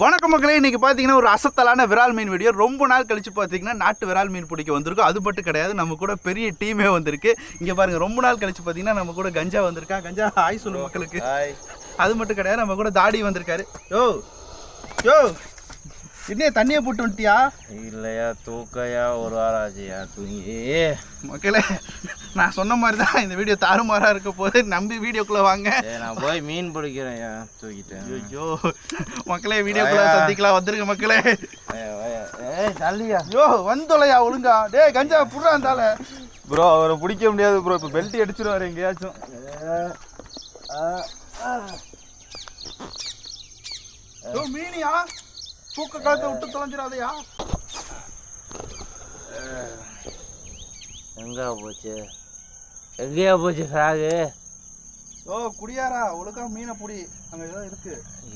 வணக்கம் மக்களே இன்னைக்கு பார்த்தீங்கன்னா ஒரு அசத்தலான விரால் மீன் வீடியோ ரொம்ப நாள் கழிச்சு பார்த்தீங்கன்னா நாட்டு விரால் மீன் பிடிக்க வந்திருக்கோம். அது மட்டும் கிடையாது நம்ம கூட பெரிய டீமே வந்திருக்கு. இங்கே பாருங்க ரொம்ப நாள் கழிச்சு பார்த்தீங்கன்னா நம்ம கூட கஞ்சா வந்திருக்கா? கஞ்சா ஆய் சொல்லு மக்களுக்கு. ஹாய் அது மட்டும் கிடையாது நம்ம கூட தாடி வந்திருக்காரு. யோ யோ. இன்னே தண்ணியை போட்டு வந்துட்டியா? இல்லையா தூக்கையா ஒரு வாரம் ஆச்சுயா தூங்கி மக்களே நான் சொன்ன மாதிரி தான் இந்த வீடியோ தாறுமாறாக இருக்க போது நம்பி வீடியோக்குள்ளே வாங்க. நான் போய் மீன் பிடிக்கிறேன்யா தூக்கிட்டேன் ஐயோ மக்களே வீடியோக்குள்ளே சந்திக்கலாம் வந்துருங்க மக்களே. ஏய், தள்ளியா? யோ வந்துலையா ஒழுங்கா? டேய் கஞ்சா புடுறா இருந்தால ப்ரோ அவரை பிடிக்க முடியாது ப்ரோ. இப்போ பெல்ட் அடிச்சிருவாரு எங்கேயாச்சும். மீனியா? தூக்க காலத்தை விட்டு தொலைஞ்சிடாதயா? எங்க போச்சு? எங்கேயா போச்சு ஃப்ராகு யோ குடியாரா? ஒழுங்கா மீனை புடி. அங்க ஏதோ இருக்கு.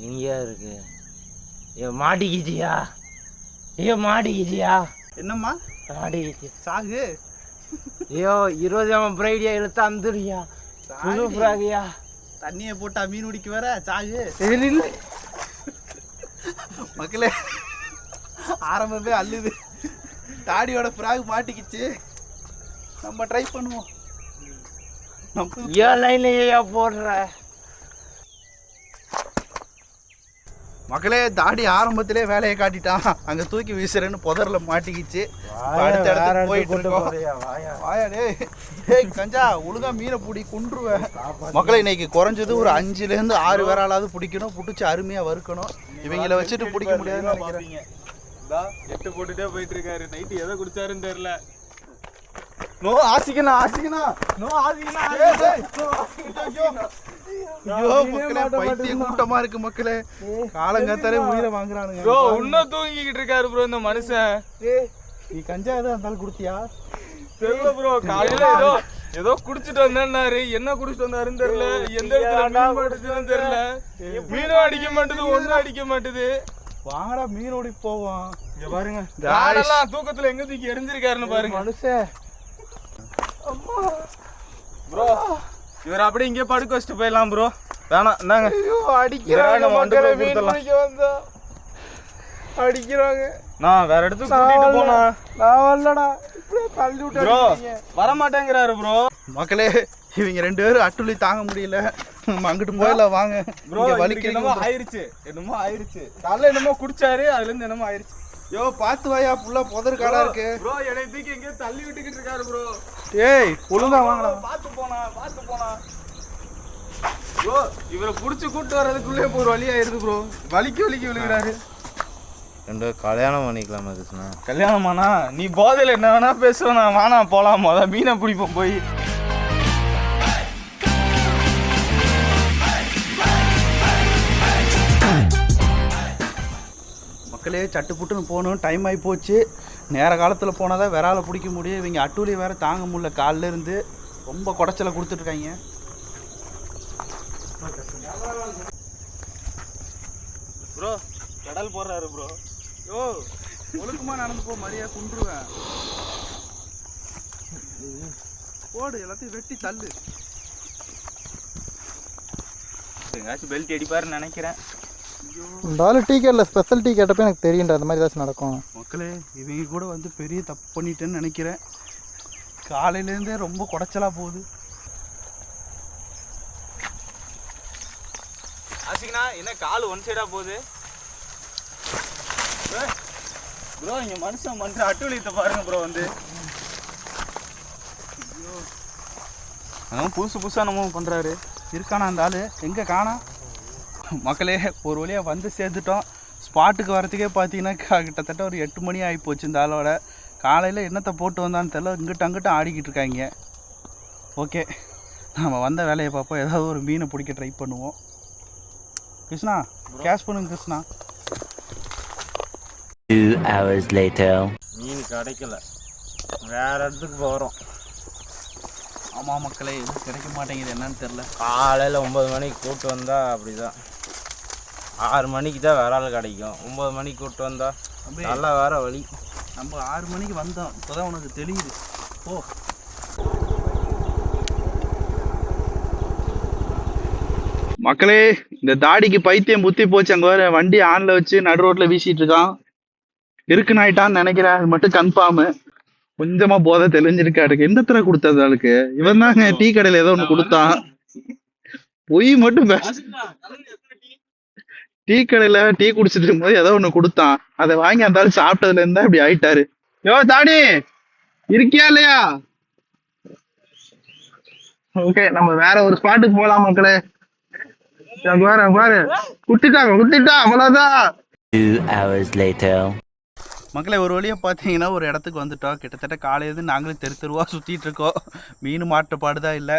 எங்கேயா இருக்கு? ஏ மாட்டிக்கிச்சியா? ஐயோ மாட்டிக்கிச்சியா? என்னம்மா? மாட்டிக்கிச்சு. சாகு? ஐயோ இருபதாம் பிரைடியா இழுத்து அந்துடுயா புது ஃப்ராகியா தண்ணியை போட்டா மீன் பிடிக்க வர சாகு. இல்லை மக்களே ஆரம்பமே அள்ளுது தாடியோட ஃப்ராக் மாட்டிக்கிச்சு. நம்ம ட்ரை பண்ணுவோம். ஏன் லைன்லையா போடுற? மக்களே தாடி ஆரம்பத்திலே வேலையை காட்டிட்டான். அங்க தூக்கி வீசுறேன்னு புதர்ல மாட்டிக்கிச்சு. அடுத்த இடத்துக்கு போயிட்டு இருக்கோம். வாயா. டேய். டேய் கஞ்சா ஒழுங்கா மீனை பிடி கொன்றுவேன் மக்களே இன்னைக்கு குறைஞ்சது ஒரு அஞ்சுல இருந்து ஆறு பேராலாவது பிடிக்கணும். பிடிச்சி அருமையா வறுக்கணும். இவங்கள வச்சுட்டு பிடிக்க முடியாதுன்னு நினைக்கிறேன் எட்டு போட்டுட்டே போயிட்டு இருக்காரு. நைட்டு எதை குடிச்சாருன்னு தெரியல. நோ ஆசிக்கணா ஆசிக்கணா நோ ஆசிக்கணா ஐயோ மக்களே பைத்தியம் கூட்டமா இருக்கு மக்களே காலங்காத்தாலே உயிரை வாங்குறானுங்க ப்ரோ இன்னும் தூங்கிக்கிட்டு இருக்காரு ப்ரோ இந்த மனுஷன் நீ கஞ்சா எதுவும் இருந்தாலும் கொடுத்தியா தெரியல ப்ரோ காலையில ஏதோ ஏதோ குடிச்சிட்டு வந்தேன்னாரு என்ன குடிச்சிட்டு வந்தாருன்னு தெரியல எந்த இடத்துல மீன் மாட்டுச்சுன்னு தெரியல மீனும் அடிக்க மாட்டுது ஒண்ணும் அடிக்க மாட்டுது வாங்கடா மீனோடி போவோம் இங்க பாருங்க தூக்கத்துல எங்க தூக்கி எரிஞ்சிருக்காருன்னு பாருங்க மனுஷன் ப்ரோ இவர் அப்படியே இங்கே படுக்க வச்சுட்டு போயிடலாம் ப்ரோ வேணாம் இந்தாங்க. அடிக்கிறாங்க அடிக்கிறாங்க மக்களே, மக்களே மீன் மீன் பிடிக்க வந்தா. அடிக்கிறாங்க. நான் வேற இடத்துக்கு கூட்டிட்டு போனா நான் வரலடா. இப்படியே தள்ளி விட்டு ப்ரோ. வர மாட்டேங்கிறாரு ப்ரோ மக்களே இவங்க ரெண்டு பேரும் அட்டுளி தாங்க முடியல. அங்கிட்டு போயில வாங்க. ப்ரோ வலிக்கு என்னமோ ஆயிருச்சு. என்னமோ ஆயிருச்சு. காலைல என்னமோ குடிச்சாரு அதுல இருந்து என்னமோ ஆயிருச்சு. யோ பாத்து வாயா ஃபுல்லா புதர் காடா இருக்கு. ப்ரோ என்னை தூக்கி எங்கேயோ தள்ளி விட்டுக்கிட்டு இருக்காரு ப்ரோ. ஏய் ஒழுங்கா வாங்கடா. பார்த்து போனா பார்த்து போனா. ப்ரோ இவரை புடிச்சு கூட்டு வர்றதுக்குள்ளே ஒரு வழி ஆயிருது ப்ரோ. வலிக்கு வலிக்கு விழுகிறாரு. ரெண்டு கல்யாணம் பண்ணிக்கலாமா கிருஷ்ணா? கல்யாணமாண்ணா நீ போதையில என்ன வேணா பேசுவேன் நான் வேணா போலாம். முத மீனை பிடிப்போம் போய். சட்டு புட்டுன்னு போகணும். டைம் ஆகி போச்சு. நேர காலத்தில் போனால் தான் விரால பிடிக்க முடியும். இவங்க அட்டூலி வேற தாங்க முடியல. காலில் இருந்து ரொம்ப குடைச்சலை கொடுத்துட்ருக்காங்க. ப்ரோ கடல் போடுறாரு ப்ரோ யோ ஒழுக்கமா நடந்து போ மரியா குன்றுவேன். போடு எல்லாத்தையும் வெட்டி தள்ளு. எங்காச்சும் பெல்ட் அடிப்பாருன்னு நினைக்கிறேன். இந்த ஆளு டீ கேட்டில் ஸ்பெஷல் டீ கேட்டப்போ எனக்கு தெரியும்டா அந்த மாதிரி ஏதாச்சும் நடக்கும். மக்களே இவங்க கூட வந்து பெரிய தப்பு பண்ணிட்டேன்னு நினைக்கிறேன். காலையிலேருந்தே ரொம்ப குடைச்சலா போகுது. ஆசிங்கண்ணா என்ன கால் ஒன் சைடா போகுது? ப்ரோ இங்க மனுஷன் பண்ற அட்டுழியத்தை பாருங்க ப்ரோ வந்து. அதான் புதுசு புதுசா நம்ம பண்றாரு. இருக்கானா அந்த ஆள்? எங்கே காணா? மக்களே ஒரு வழியாக வந்து சேர்ந்துட்டோம். ஸ்பாட்டுக்கு வரத்துக்கே பார்த்தீங்கன்னா கிட்டத்தட்ட ஒரு எட்டு மணி ஆகி போச்சு இந்த ஆளோட. காலையில் என்னத்தை போட்டு வந்தான்னு தெரில இங்கிட்ட அங்கிட்ட ஆடிக்கிட்டு இருக்காங்க. ஓகே நம்ம வந்த வேலையை பார்ப்போம். ஏதாவது ஒரு மீனை பிடிக்க ட்ரை பண்ணுவோம். கிருஷ்ணா கேஷ் பண்ணுங்க கிருஷ்ணா. Two hours later. மீன் கிடைக்கல. வேற இடத்துக்கு போகிறோம் ஆமாம் மக்களே எதுவும் கிடைக்க மாட்டேங்குது. என்னன்னு தெரில காலையில் ஒம்பது மணிக்கு கூட்டு வந்தா அப்படிதான். ஆறு மணிக்கு தான் விரால் கிடைக்கும். ஒம்பது மணிக்கு கூட்டு வந்தா அப்படியே நல்லா வேற வழி. நம்ம ஆறு மணிக்கு வந்தோம். இப்போதான் உனக்கு தெரியுது. ஓ மக்களே இந்த தாடிக்கு பைத்தியம் புத்தி போச்சு அங்க வர வண்டி ஆன்ல வச்சு நடு ரோட்ல வீசிட்டு இருக்கான். இருக்குன்னு ஆயிட்டான்னு நினைக்கிறேன். அது மட்டும் கன்ஃபார்ம் கொஞ்சமா போதை தெளிஞ்சிருக்காருக்கு எந்த தர கொடுத்தது ஆளுக்கு? இவன் தாங்க டீ கடையில ஏதோ ஒண்ணு கொடுத்தான். பொய் மட்டும் பேச டீ கடையில டீ குடிச்சிட்டு இருக்கும்போது ஏதோ ஒண்ணு கொடுத்தான். அதை வாங்கி அந்த ஆள் சாப்பிட்டதுல இருந்தா இப்படி ஆயிட்டாரு. யோ தாடி இருக்கியா இல்லையா? ஓகே நம்ம வேற ஒரு ஸ்பாட்டுக்கு போலாம் மக்களே. பாரு பாரு. குட்டிட்டாங்க குட்டிட்டா அவ்வளவுதான். Two hours later. மக்களே ஒரு வழியாக பார்த்தீங்கன்னா ஒரு இடத்துக்கு வந்துட்டோம். கிட்டத்தட்ட காலையிலேருந்து நாங்களும் தெரு தெருவாக சுற்றிட்டு இருக்கோம். மீன் மாட்டுப்பாடு தான் இல்லை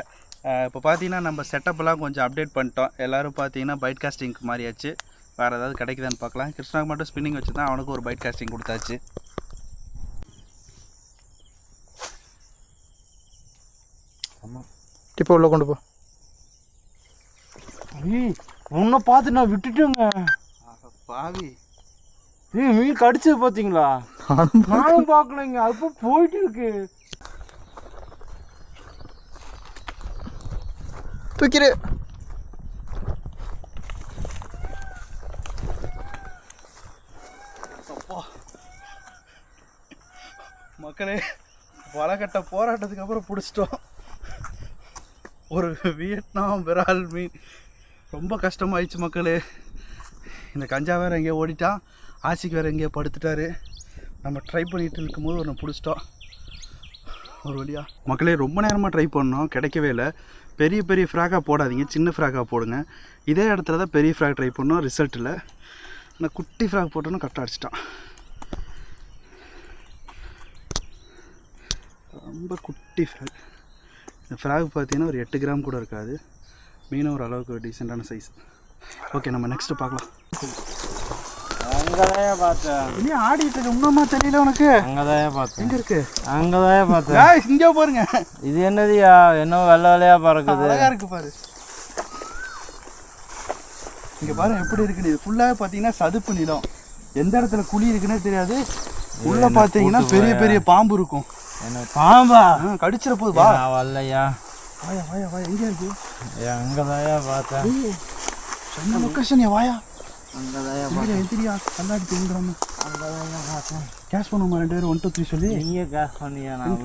இப்போ பார்த்தீங்கன்னா நம்ம செட்டப்லாம் கொஞ்சம் அப்டேட் பண்ணிட்டோம். எல்லோரும் பார்த்தீங்கன்னா பைட் காஸ்டிங்க்கு மாறியாச்சு. வேறு ஏதாவது கிடைக்குதான்னு பார்க்கலாம். கிருஷ்ணாக்கு மட்டும் ஸ்பின்னிங் வச்சு தான் அவனுக்கு ஒரு பைட் காஸ்டிங் கொடுத்தாச்சு. இப்போ உள்ள கொண்டு போ. ஏய் உன்னை பார்த்து நான் விட்டுட்டேங்க. பாவி. ஏய் மீன் கடிச்சது பார்த்தீங்களா? நானும் பார்க்கலைங்க. அப்போ போயிட்டு இருக்கு. தூக்கிடு. மக்களே வளகட்ட போராட்டத்துக்கு அப்புறம் பிடிச்சிட்டோம். ஒரு வியட்நாம் விரால் மீன். ரொம்ப கஷ்டமாயிடுச்சு மக்களே. இந்த கஞ்சா வேறு எங்கேயோ ஓடிட்டான் ஆசிக்கு வேறு எங்கேயோ படுத்துட்டாரு. நம்ம ட்ரை பண்ணிட்டு இருக்கும்போது ஒன்று பிடிச்சிட்டோம். ஒரு வழியா. மக்களே ரொம்ப நேரமாக ட்ரை பண்ணோம் கிடைக்கவே இல்லை. பெரிய பெரிய ஃப்ராகாக போடாதீங்க சின்ன ஃப்ராக்காக போடுங்க. இதே இடத்துல தான் பெரிய ஃப்ராக் ட்ரை பண்ணோம் ரிசல்ட்டில் நான் குட்டி ஃப்ராக் போட்டோன்னு கரெக்டாக அடிச்சிட்டான். ரொம்ப குட்டி ஃப்ராக் இந்த ஃப்ராக் பார்த்தீங்கன்னா ஒரு எட்டு கிராம் கூட இருக்காது. மீனும் ஒரு அளவுக்கு டீசெண்டான சைஸ் ஓகே நம்ம நெக்ஸ்ட்டு பார்க்கலாம். அங்கதான் பார்த்தேன். இனி ஆடிட்டு இருக்கு. இன்னுமா தெரியல உனக்கு? அங்கதான் பார்த்தேன். எங்க இருக்கு? அங்கதான் பார்த்தேன். இங்கே பாருங்க. இது என்னதுயா? என்ன வெள்ளை வெள்ளையா பறக்குது. அழகா இருக்கு பாரு. இங்க பாரு எப்படி இருக்குன்னு இது ஃபுல்லாவே பாத்தீங்கன்னா சதுப்பு நிலம். எந்த இடத்துல குழி இருக்குன்னே தெரியாது. உள்ள பாத்தீங்கன்னா பெரிய பெரிய பாம்பு இருக்கும். என்ன பாம்பா? கடிச்சிட போது வா. வரலையா வாயா வாயா வாயா எங்க இருக்கு. ஏய், அங்கதான்யா பார்த்தேன். என்ன லொக்கேஷன் வாயா? அங்கதான்யா எந்திரியா எந்திரியா கண்ணாடி தூங்குறாம அங்கதான்யா பார்த்தேன். கேஷ் பண்ணுமா ரெண்டு பேரும் ஒன் டூ த்ரீ சொல்லி. நீயே கேஸ் பண்ணியா நான்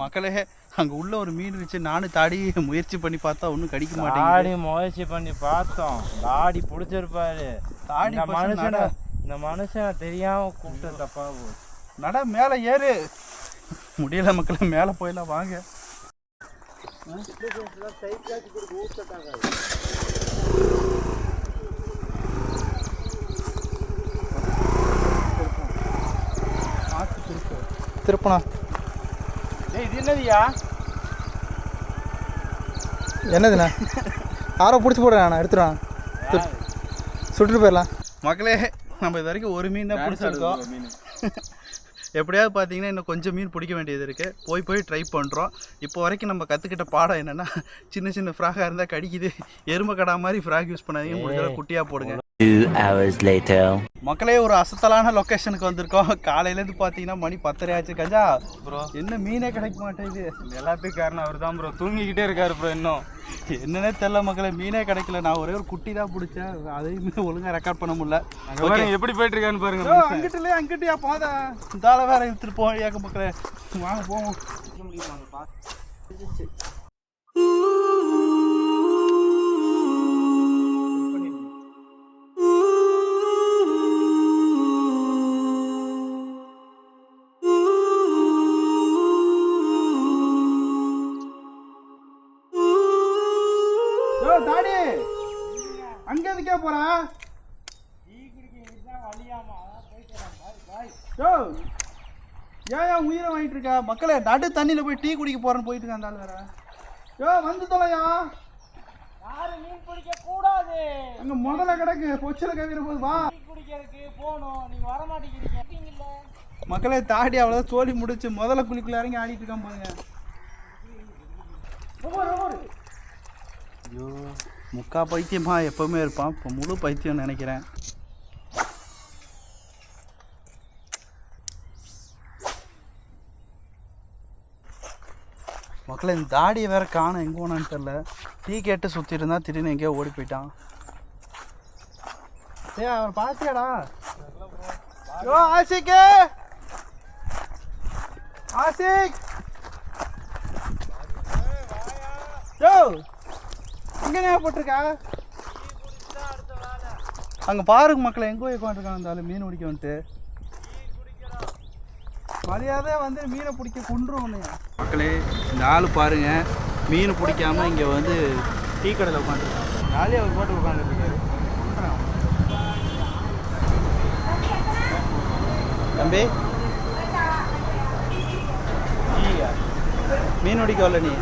மக்களே அங்க உள்ள ஒரு மீன் வச்சு நானும் தாடி முயற்சி பண்ணி பார்த்தா ஒன்றும் கடிக்க மாட்டேங்குது. தாடி முயற்சி பண்ணி பார்த்தோம். தாடி பிடிச்சிருப்பாரு. தாடி மனுஷனை. இந்த மனுஷனை தெரியாம கூப்பிட்டு தப்பா போச்சு நட மேலே ஏறு. முடியல மக்களே மேலே போயிடலாம் வாங்க. திருப்பணா. டேய் இது என்னதுயா என்னதுண்ணா? ஆரோ பிடிச்சி போடுறேன் நான் எடுத்துடுவேன் சுட்டுட்டு போயிடலாம். மக்களே நம்ம இது வரைக்கும் ஒரு மீன் தான் பிடிச்சிருக்கோம். எப்படியாவது பார்த்தீங்கன்னா இன்னும் கொஞ்சம் மீன் பிடிக்க வேண்டியது இருக்குது போய் போய் ட்ரை பண்ணுறோம் இப்போ வரைக்கும் நம்ம கற்றுக்கிட்ட பாடம் என்னென்னா சின்ன சின்ன ஃப்ராகாக இருந்தால் கடிக்குது. எருமை கடா மாதிரி ஃப்ராக் யூஸ் பண்ணாதீங்க. முடிஞ்சளவு குட்டியாக போடுங்க. மக்களே ஒரு அசத்தலான லொக்கேஷனுக்கு வந்திருக்கோம். காலையிலேருந்து பார்த்தீங்கன்னா மணி பத்தரை ஆச்சு கஜா ப்ரோ. என்ன மீனே கிடைக்க மாட்டேங்குது. எல்லாத்துக்கும் காரணம் அவர் தான் ப்ரோ. தூங்கிக்கிட்டே இருக்காரு ப்ரோ இன்னும். என்னன்னே தெரில மக்களே மீனே கிடைக்கல. நான் ஒரே ஒரு குட்டி தான் பிடிச்சேன். அதையுமே ஒழுங்காக ரெக்கார்ட் பண்ண முடியல. எப்படி போயிட்டு இருக்கான்னு பாருங்க ஐயோ, அங்கிட்டு இல்லையா? அங்கிட்டயா? போதா தாள வேற இழுத்துட்டு போவோம் ஏக்க மக்களே. வாங்க போவோம். யோ, தாடி அங்க எதுக்கே போறா? ஏன் உயிரை வாங்கிட்டு இருக்கா? மக்களே நடு தண்ணியில போய் டீ குடிக்க போறேன்னு போயிட்டு இருக்கான் அந்த ஆளு வேற. யோ வந்து தொலையா? யாரும் மீன் பிடிக்க கூடாது. அங்க முதல்ல கிடக்கு பொச்சில கவிர போது வா. பிடிக்கிறதுக்கு போகணும். நீங்க வர மாட்டேங்கிறீங்க. மக்களே தாடி அவ்வளோதான் சோழி முடிச்சு முதல்ல குளிக்குள்ள இறங்கி ஆடிட்டு இருக்கான் பாருங்க. ஐயோ முக்கா பைத்தியமாக எப்போவுமே இருப்பான். இப்போ முழு பைத்தியம் நினைக்கிறேன். மக்களை இந்த தாடியை வேற காணும். எங்கே போனான்னு தெரில டீ கேட்டு சுற்றி இருந்தா திடீர்னு எங்கேயோ ஓடி போயிட்டான். ஏ அவன் பார்த்தியாடா? யோ ஆசிக்கு ஆசிக் யோ எங்கண்ணே போட்டிருக்கா? அங்கே பாருங்க மக்களை எங்கே போய் உட்காந்துருக்கான் இருந்தாலும் மீன் பிடிக்க வந்துட்டு. மரியாதை வந்து மீனை பிடிக்க கொண்டுருவோம் மக்களே இந்த ஆள் பாருங்க. மீன் பிடிக்காம இங்கே வந்து டீ கடையில் உட்காந்துருக்காங்க ஜாலியாக ஒரு போட்டு உட்காந்துருக்காரு தம்பி? மீன் பிடிக்க வரல நீ?